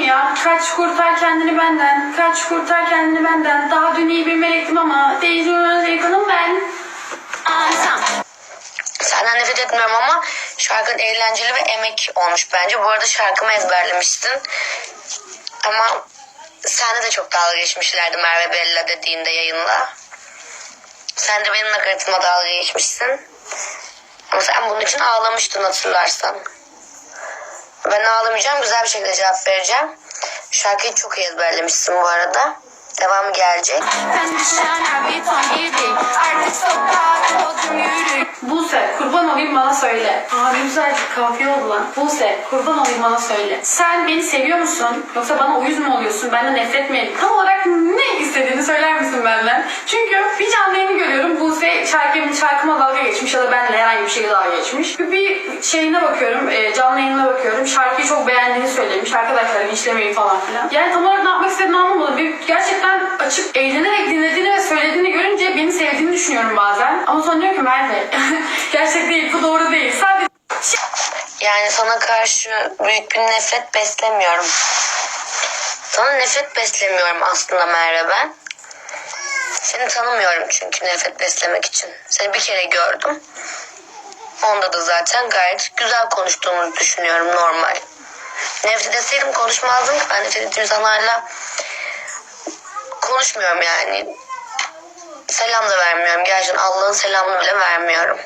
ya. Kaç kurtar kendini benden. Kaç kurtar kendini benden. Daha dün iyi bir melektim ama değişmez yakınım ben. Ansam. Senden nefret etmiyorum ama şarkın eğlenceli ve emek olmuş bence. Bu arada şarkımı ezberlemiştin. Ama sende de çok dalga geçmişlerdi Merve Bella dediğinde yayında. Sen de benim nakaratıma dalga geçmişsin. Ama sen bunun için ağlamıştın hatırlarsan. Ben ağlamayacağım. Güzel bir şekilde cevap vereceğim. Şarkıyı çok iyi ezberlemişsin bu arada. Devamı gelecek. Buse kurban olayım bana söyle. Ne güzel kafiye oldu lan. Buse kurban olayım bana söyle. Sen beni seviyor musun? Yoksa bana uyuz mu oluyorsun? Benden nefret mi? Tam olarak ne istediğini söyler misin benden? Çünkü bir canlı şarkım, şarkıma dalga geçmiş ya da benimle herhangi bir şekilde dalga geçmiş. Bir şeyine bakıyorum, e, canlı yayınına bakıyorum. Şarkıyı çok beğendiğini söylemiş. Arkadaşlar linçlemeyin falan filan. Yani tam olarak ne yapmak istediğini anlamadım. Bir, gerçekten açıp eğlenerek dinlediğini ve söylediğini görünce beni sevdiğini düşünüyorum bazen. Ama sonra diyor ki Merve gerçek değil, bu doğru değil. Sadece Yani sana karşı büyük bir nefret beslemiyorum. Sana nefret beslemiyorum aslında Merve ben. Seni tanımıyorum çünkü nefret beslemek için. Seni bir kere gördüm. Onda da zaten gayet güzel konuştuğumuzu düşünüyorum normal. Nefret etseydim konuşmazdım ki. Ben nefret ettiğim insanlarla konuşmuyorum yani. Selam da vermiyorum. Gerçekten Allah'ın selamını bile vermiyorum.